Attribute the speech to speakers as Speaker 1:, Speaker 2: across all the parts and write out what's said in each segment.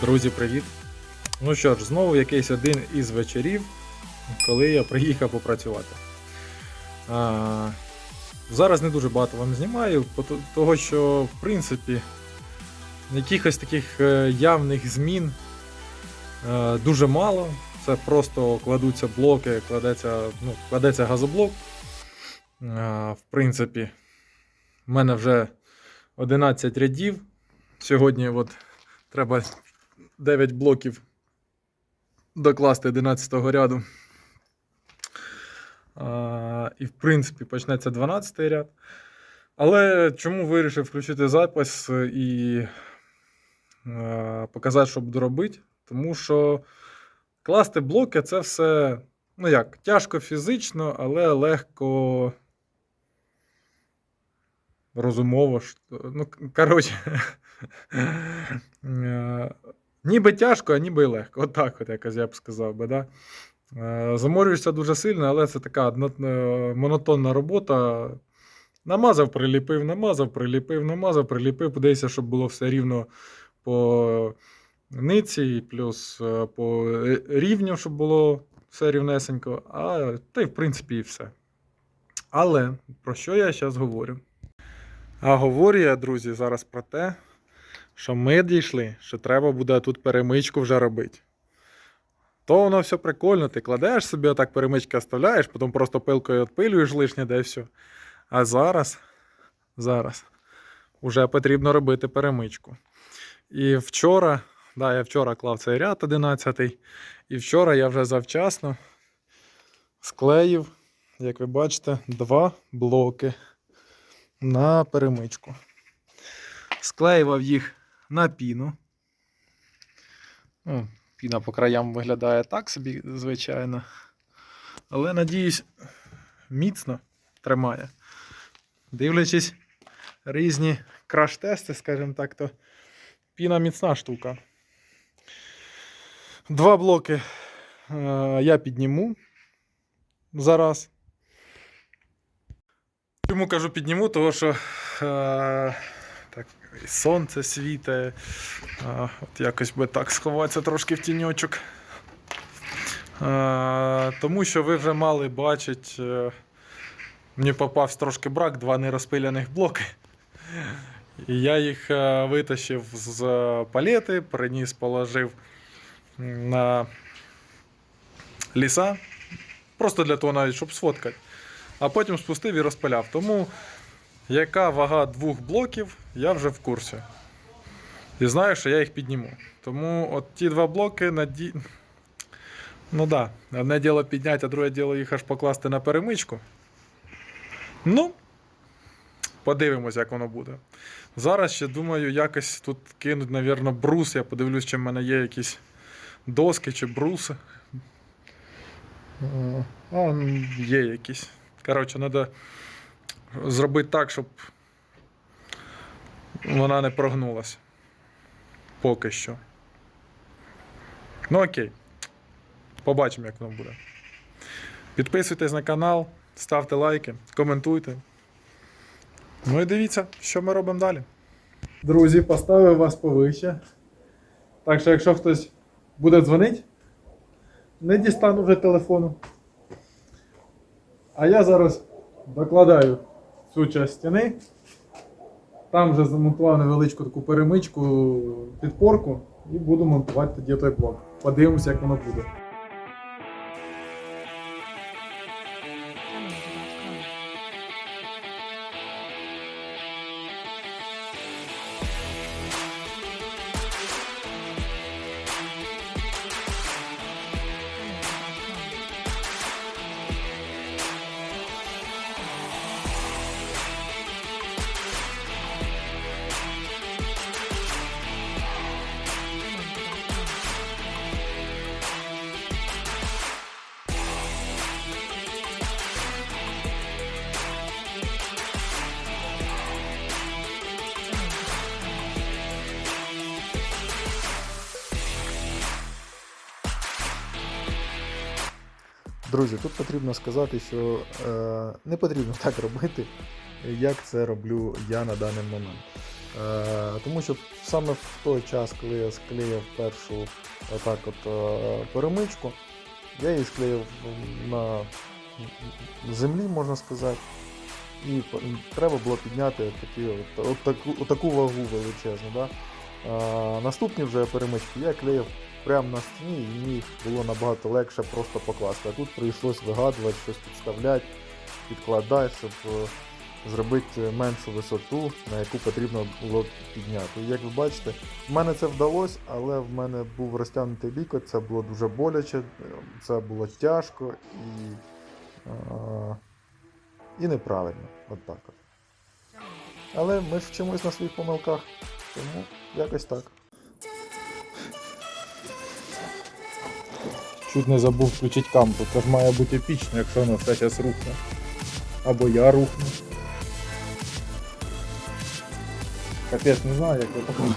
Speaker 1: Друзі, привіт! Ну що ж, знову якийсь один із вечорів, коли я приїхав попрацювати. А, зараз не дуже багато вам знімаю, того що, в принципі, якихось таких е, явних змін е, дуже мало. Це просто кладуться блоки, кладеться, ну, кладеться газоблок. А, в принципі, в мене вже 11 рядів. Сьогодні от треба 9 блоків докласти 11 ряду. А, і, в принципі, почнеться 12 й ряд. Але чому вирішив включити запис і е, показати, що буду робити? Тому що класти блоки це все, ну як, тяжко фізично, але легко розумово. що- Ну, коротше. Ніби тяжко, а ніби легко. От от якось я б сказав би, да? Е, Заморюєшся дуже сильно, але це така е, монотонна робота. Намазав, приліпив, намазав, приліпив, намазав, приліпив. Подивися, щоб було все рівно по ниці, плюс е, по рівню, щоб було все рівнесенько. А та й в принципі і все. Але про що я зараз говорю? А говорю я, друзі, зараз про те, що ми дійшли, що треба буде тут перемичку вже робити. То воно все прикольно, ти кладеш собі, отак перемички оставляєш, потім просто пилкою відпилюєш лишнє, де все. А зараз, зараз вже потрібно робити перемичку. І вчора, да, я вчора клав цей ряд 11, і вчора я вже завчасно склеїв, як ви бачите, два блоки на перемичку. Склеював їх на піну. Ну, піна по краям виглядає так собі, звичайно. Але, надіюсь, міцно тримає. Дивлячись різні краш-тести, скажімо так, то піна міцна штука. Два блоки е, я підніму зараз. Чому кажу підніму? Тому що е, і сонце світе. От якось би так сховатися трошки в тіньочок. Тому що ви вже мали бачити, е, мені попався трошки брак, два нерозпиляних блоки. І я їх е, витащив з палети, приніс, положив на ліса. Просто для того навіть, щоб сфоткати. А потім спустив і розпиляв. Тому яка вага двох блоків, я вже в курсі. І знаю, що я їх підніму. Тому от ті два блоки наді... Ну да. одне діло підняти, а друге діло їх аж покласти на перемичку. Ну, подивимось, як воно буде. Зараз ще думаю, якось тут кинуть, напевно, брус. Я подивлюсь, чи в мене є якісь доски чи бруси. А, є якісь. Коротше, треба зробити так, щоб вона не прогнулася. Поки що. Ну окей. Побачимо, як воно буде. Підписуйтесь на канал, ставте лайки, коментуйте. Ну і дивіться, що ми робимо далі. Друзі, поставив вас повище. Так що, якщо хтось буде дзвонити, не дістану вже телефону. А я зараз докладаю цю часть стіни. Там вже замонтував невеличку таку перемичку, підпорку і буду монтувати тоді той блок. Подивимося, як воно буде. Друзі, тут потрібно сказати, що е, не потрібно так робити, як це роблю я на даний момент. Е, тому що саме в той час, коли я склеїв першу отак от е, перемичку, я її склеїв на землі, можна сказати. І треба було підняти такі, от, от, таку, от таку вагу величезну. Да? А, наступні вже перемички я клеїв прямо на стіні, і мені було набагато легше просто покласти. А тут прийшлось вигадувати, щось підставляти, підкладати, щоб е, зробити меншу висоту, на яку потрібно було підняти. Як ви бачите, в мене це вдалося, але в мене був розтягнутий лікоть, це було дуже боляче, е, це було тяжко і, е, і неправильно. От так от. Але ми ж вчимось на своїх помилках, тому якось так. Чуть не забув включити камеру, це ж має бути епічно, якщо воно все зараз рухне. Або я рухну. Капець, не знаю, як я покажу.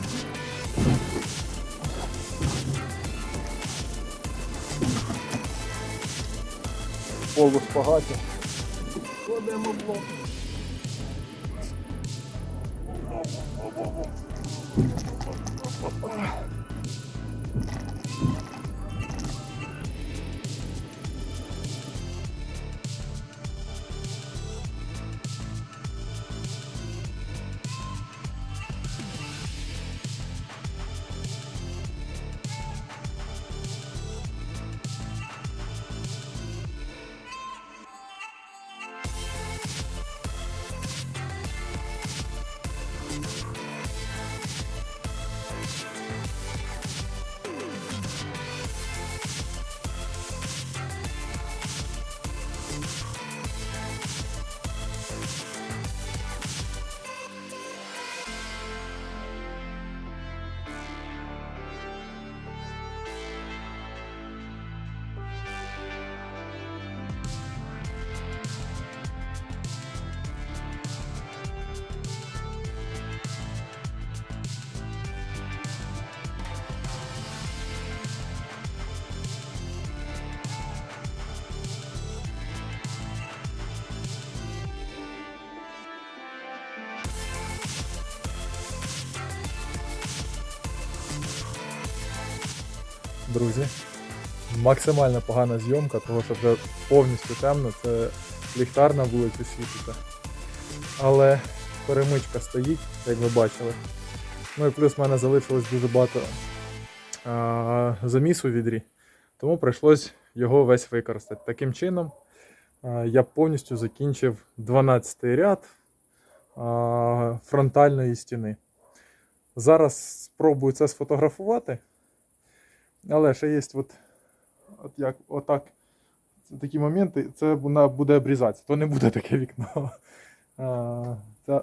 Speaker 1: Полу спагаті. Кладемо блок. Друзі, максимально погана зйомка, тому що вже повністю темно, це ліхтар на вулиці світиться. Але перемичка стоїть, як ви бачили. Ну і плюс в мене залишилось дуже багато а, замісу в відрі, тому прийшлось його весь використати. Таким чином а, я повністю закінчив 12 ряд а, фронтальної стіни. Зараз спробую це сфотографувати. Але ще є от, от як, отак, такі моменти, це вона буде обрізатися, то не буде таке вікно. А, це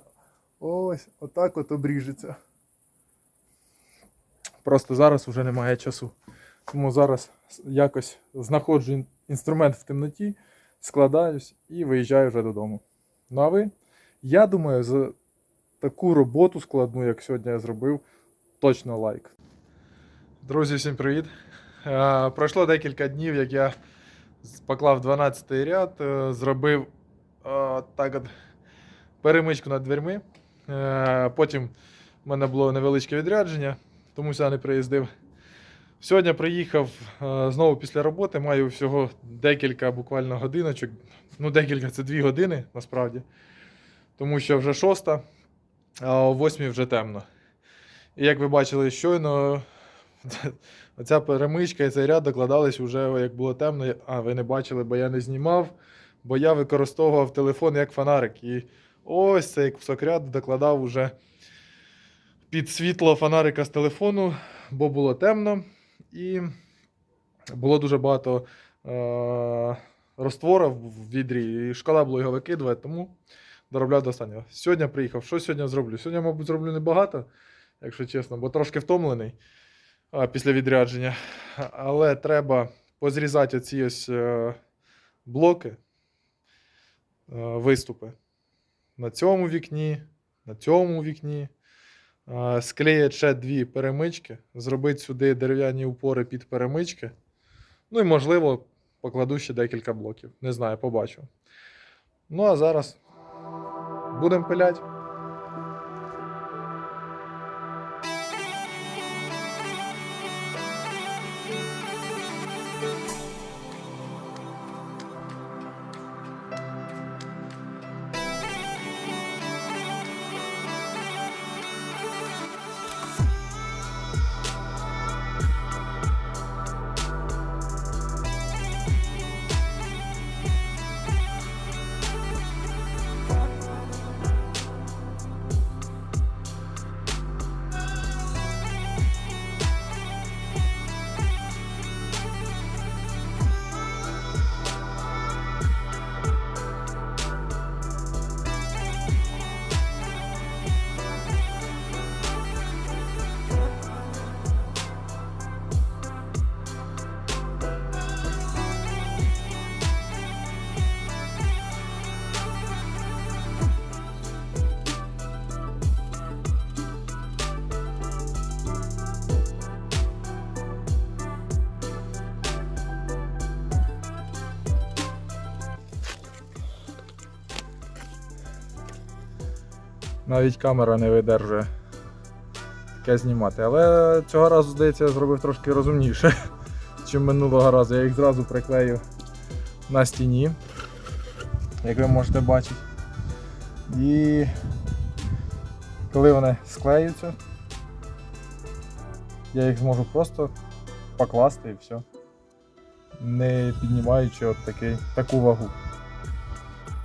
Speaker 1: ось отак от обріжеться. Просто зараз вже немає часу. Тому зараз якось знаходжу інструмент в темноті, складаюсь і виїжджаю вже додому. Ну а ви? Я думаю, за таку роботу складну, як сьогодні я зробив, точно лайк. Друзі, всім привіт! Е, Пройшло декілька днів, як я поклав 12 й ряд, е, зробив е, так от перемичку над дверми. Потім в мене було невеличке відрядження, тому сюди не приїздив. Сьогодні приїхав знову після роботи, маю всього декілька буквально годиночок. Ну, декілька це дві години насправді. Тому що вже шоста, а о восьмій вже темно. І як ви бачили щойно, оця перемичка і цей ряд докладались вже як було темно. А, ви не бачили, бо я не знімав, бо я використовував телефон як фонарик. І ось цей кусок ряду докладав уже під світло фонарика з телефону, бо було темно. І було дуже багато е- розтвору в відрі, і шкода було його викидувати, тому доробляв до останнього. Сьогодні приїхав. Що сьогодні зроблю? Сьогодні, мабуть, зроблю небагато, якщо чесно, бо трошки втомлений після відрядження. Але треба позрізати оці ось е, блоки, е, виступи на цьому вікні, на цьому вікні. Е, Склеїть ще дві перемички, зробити сюди дерев'яні упори під перемички. Ну і, можливо, покладу ще декілька блоків. Не знаю, побачу. Ну а зараз будемо пилять. Навіть камера не видержує таке знімати. Але цього разу, здається, я зробив трошки розумніше, ніж минулого разу. Я їх зразу приклею на стіні, як ви можете бачити. І коли вони склеються, я їх зможу просто покласти і все. Не піднімаючи от такий, таку вагу.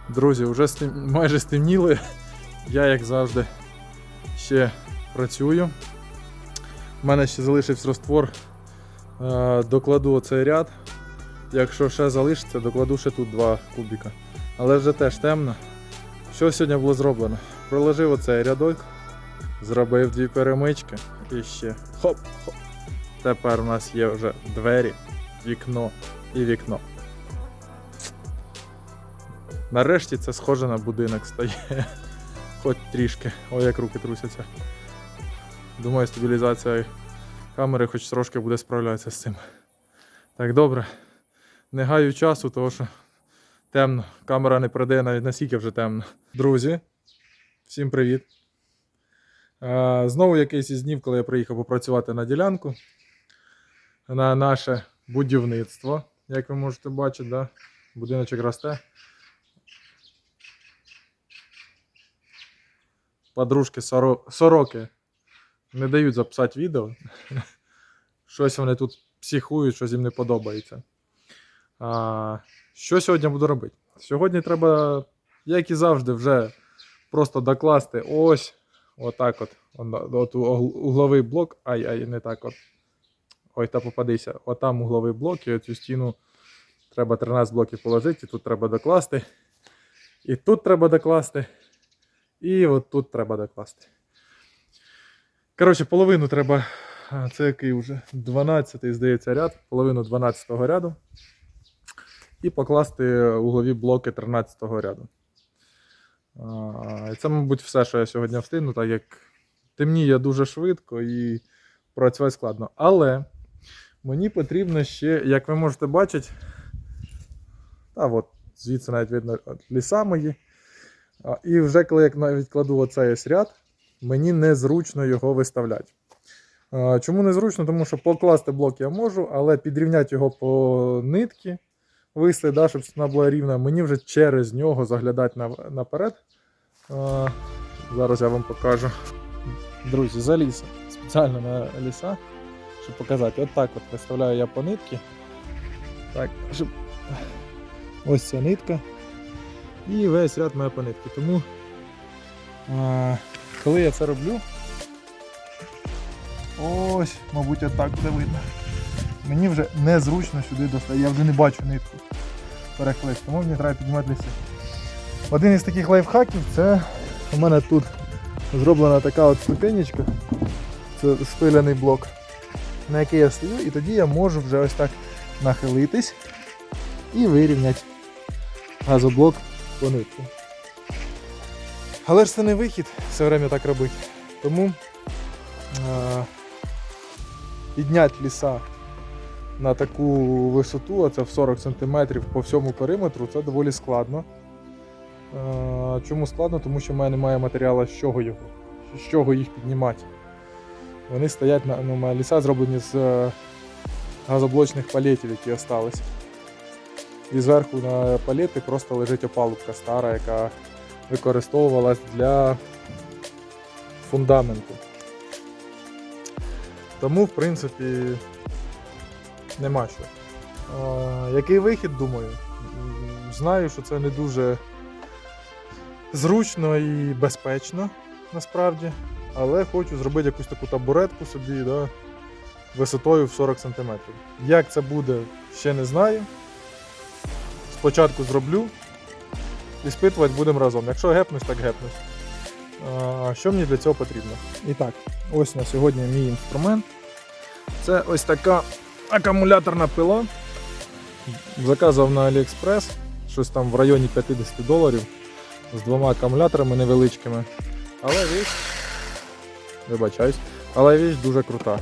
Speaker 1: Друзі, вже стем... майже стемніли. Я, як завжди, ще працюю. У мене ще залишився розтвор. Е, Докладу оцей ряд. Якщо ще залишиться, докладу ще тут два кубіка. Але вже теж темно. Що сьогодні було зроблено? Проложив оцей рядок, зробив дві перемички і ще хоп-хоп. Тепер у нас є вже двері, вікно і вікно. Нарешті це схоже на будинок стає. Хоч трішки. Ой, як руки трусяться. Думаю, стабілізація камери хоч трошки буде справлятися з цим. Так, добре. Не гаю часу, тому що темно. Камера не прийде навіть настільки вже темно. Друзі, всім привіт. Знову якийсь із днів, коли я приїхав попрацювати на ділянку. На наше будівництво, як ви можете бачити, да? будиночок росте. Подружки соро... сороки не дають записати відео. Щось вони тут психують, щось їм не подобається. А, що сьогодні буду робити? Сьогодні треба, як і завжди, вже просто докласти ось отак от. От угловий блок. Ай, ай, не так от. Ой, та попадися. Отам угловий блок, і оцю стіну треба 13 блоків положити, і тут треба докласти. І тут треба докласти. І от тут треба докласти. Коротше, половину треба. Це який вже 12-й, здається, ряд, половину 12-го ряду. І покласти углові блоки 13-го ряду. Це, мабуть, все, що я сьогодні встигну, так як темніє дуже швидко і працювати складно. Але мені потрібно ще, як ви можете бачити, та от звідси навіть видно ліса мої. І вже коли я навіть кладу оцей ось ряд, мені незручно його виставляти. Чому незручно? Тому що покласти блок я можу, але підрівняти його по нитки, висли, да, щоб вона була рівна, мені вже через нього заглядати наперед. Зараз я вам покажу. Друзі, за ліса. Спеціально на ліса, щоб показати. От так от виставляю я по нитки. Так, щоб... Ось ця нитка. І весь ряд має по нитки. Тому а, коли я це роблю, ось, мабуть, отак буде видно. Мені вже незручно сюди достати. Я вже не бачу нитку перехлист, тому мені треба піднімати. Один із таких лайфхаків це у мене тут зроблена така от ступенечка. Це спиляний блок, на який я стою, і тоді я можу вже ось так нахилитись і вирівняти газоблок по нитку. Але ж це не вихід все время так робити. Тому е- підняти ліса на таку висоту, а це в 40 см по всьому периметру, це доволі складно. Е, Чому складно? Тому що в мене немає матеріалу, з чого його, з чого їх піднімати. Вони стоять на ну, ліса зроблені з е, газоблочних палетів, які залишились. І зверху на палети просто лежить опалубка стара, яка використовувалась для фундаменту. Тому, в принципі, нема що. А, який вихід, думаю? Знаю, що це не дуже зручно і безпечно насправді, але хочу зробити якусь таку табуретку собі, да, висотою в 40 см. Як це буде, ще не знаю. Спочатку зроблю, іспитувати будемо разом. Якщо гепнусь, так гепнусь. Що мені для цього потрібно? І так, ось на сьогодні мій інструмент. Це ось така акумуляторна пила. Заказав на AliExpress, щось там в районі 50 доларів з двома акумуляторами невеличкими. Але віч, вибачаюсь, але віч дуже крута.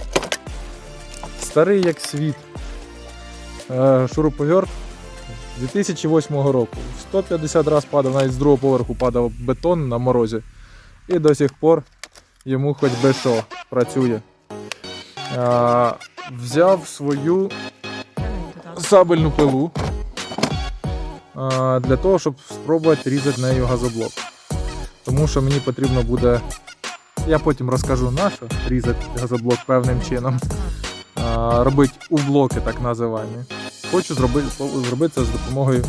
Speaker 1: Старий як світ. Е, Шуруповерт 2008 року. 150 разів падав, навіть з другого поверху падав бетон на морозі. І до сих пор йому хоч би що працює. А, взяв свою сабельну пилу а, для того, щоб спробувати різати нею газоблок. Тому що мені потрібно буде. Я потім розкажу на що різати газоблок певним чином. Робити у блоки, так називаємо. Хочу зробити, зробити це з допомогою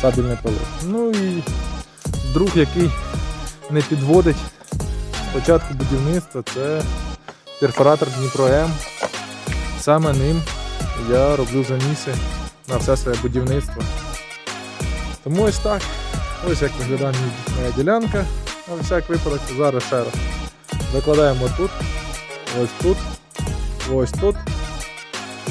Speaker 1: сабельної пили. Ну і друг, який не підводить спочатку будівництва, це перфоратор Дніпро М. Саме ним я роблю заміси на все своє будівництво. Тому ось так. Ось як виглядає моя ділянка. На всяк випадок зараз ще раз. Закладаємо тут, ось тут, ось тут.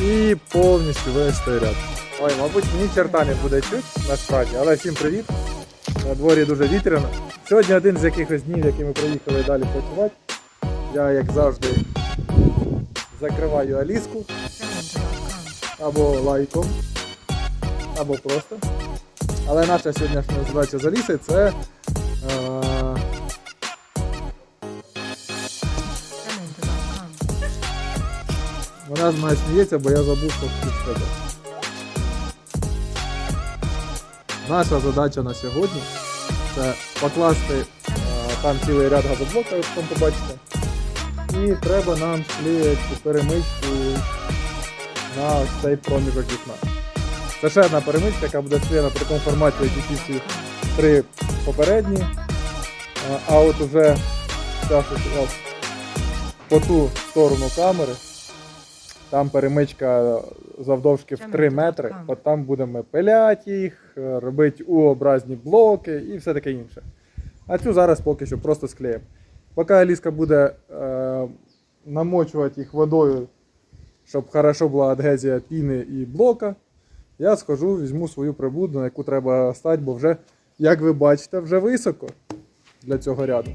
Speaker 1: І повністю весь той ряд. Ой, мабуть, ні черта не буде чуть, насправді, але всім привіт. На дворі дуже вітряно. Сьогодні один з якихось днів, які ми приїхали далі працювати. Я, як завжди, закриваю Аліску або лайком, або просто. Але наша сьогоднішня задача з Алісою це. Е- вона з мене сміється, бо я забув, що хотів сказати. Наша задача на сьогодні це покласти е, там цілий ряд газоблока, як там побачите. І треба нам склеїти перемичку на цей проміжок вікна. Це ще одна перемичка, яка буде склеєна при такому форматі, як і всі три попередні. Е, А от уже по ту сторону камери. Там перемичка завдовжки в 3 метри. От там будемо пиляти їх, е, робити U-образні блоки і все таке інше. А цю зараз поки що просто склеїмо. Поки Аліска буде е, намочувати їх водою, щоб хорошо була адгезія піни і блока, я схожу, візьму свою прибуду, на яку треба стати, бо вже, як ви бачите, вже високо для цього ряду.